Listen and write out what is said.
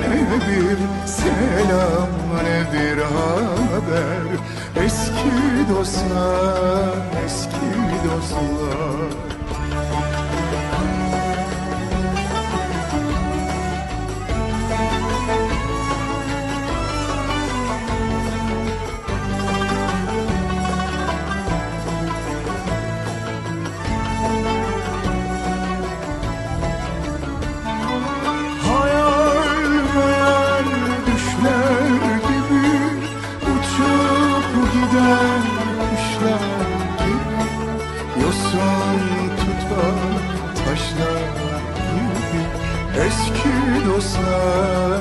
Ne bir selam ne bir haber? Eski dostlar, eski dostlar giden kuşlar gibi Yosun tutan taşlar gibi Eski dostlar,